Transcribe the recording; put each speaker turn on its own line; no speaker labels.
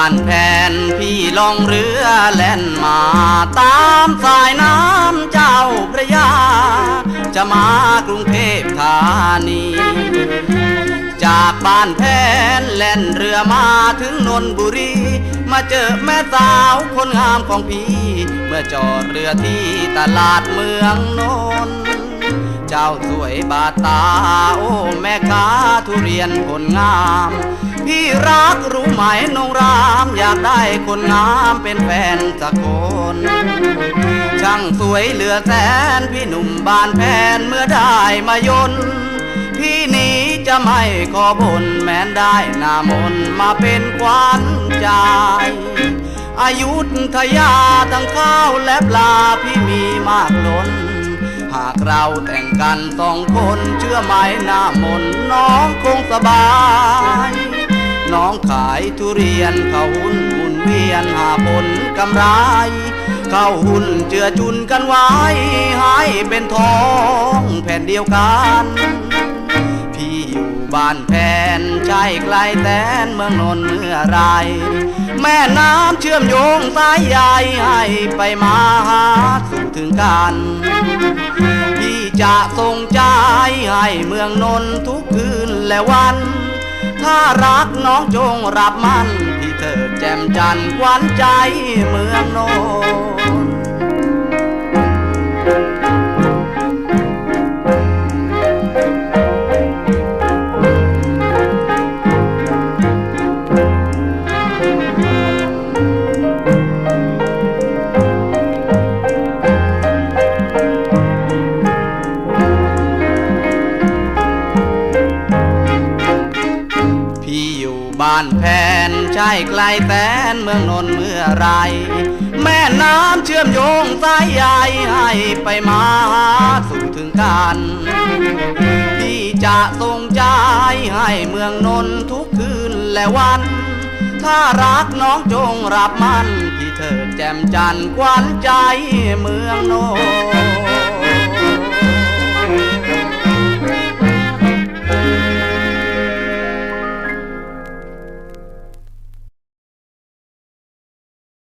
านแผนพี่ลองเรือแล่นมาตามสายน้ำเจ้าพระยา จะมากรุงเทพธานี จากบ้านแพนแล่นเรือมาถึงนนบุรี มาเจอแม่สาวคนงามของพี่ เมื่อจอดเรือที่ตลาดเมืองนนท์เจ้าสวยบาดตาโอ้แม่ค้าทุเรียนผลงาม พี่รักรู้ไหมนงรามอยากได้คนงามเป็นแฟนสักคน ช่างสวยเหลือแสนพี่หนุ่มบานแพนเมื่อได้มายนพี่นี้จะไม่ขอบนแม้นได้นามนมาเป็นควันใจอายุทยาทั้งข้าวและปลาพี่มีมากล้น หากเราแต่งกันสองคนเชื่อไหมหน้ามนน้องคงสบาย น้องขายทุเรียนเข้าหุ้นหมุนเวียนหาผลกำไร เข้าหุ้นเจือจุนกันไว้ให้เป็นทองแผ่นเดียวกัน พี่อยู่บ้านแพนใช่ไกลแสนเมืองนนท์เมื่อไร แม่น้ำเชื่อมโยงสายใยให้ไปมาหาสู่ถึงกันพี่จะส่งใจให้เมืองนนท์ทุกคืนและวัน ถ้ารักน้องจงรับมันที่เธอแจ่มจันทร์ขวันใจเมืองโน บ้านแพนใช่ไกลแสนเมืองนนท์เมื่อไร แม่น้ำเชื่อมโยงสายใยให้ไปมาสู่ถึงกันพี่จะส่งใจให้เมืองนนท์ทุกคืนและวัน ถ้ารักน้องจงรับมันที่เธอแจ่มจันทร์ขวัญใจเมืองนนท์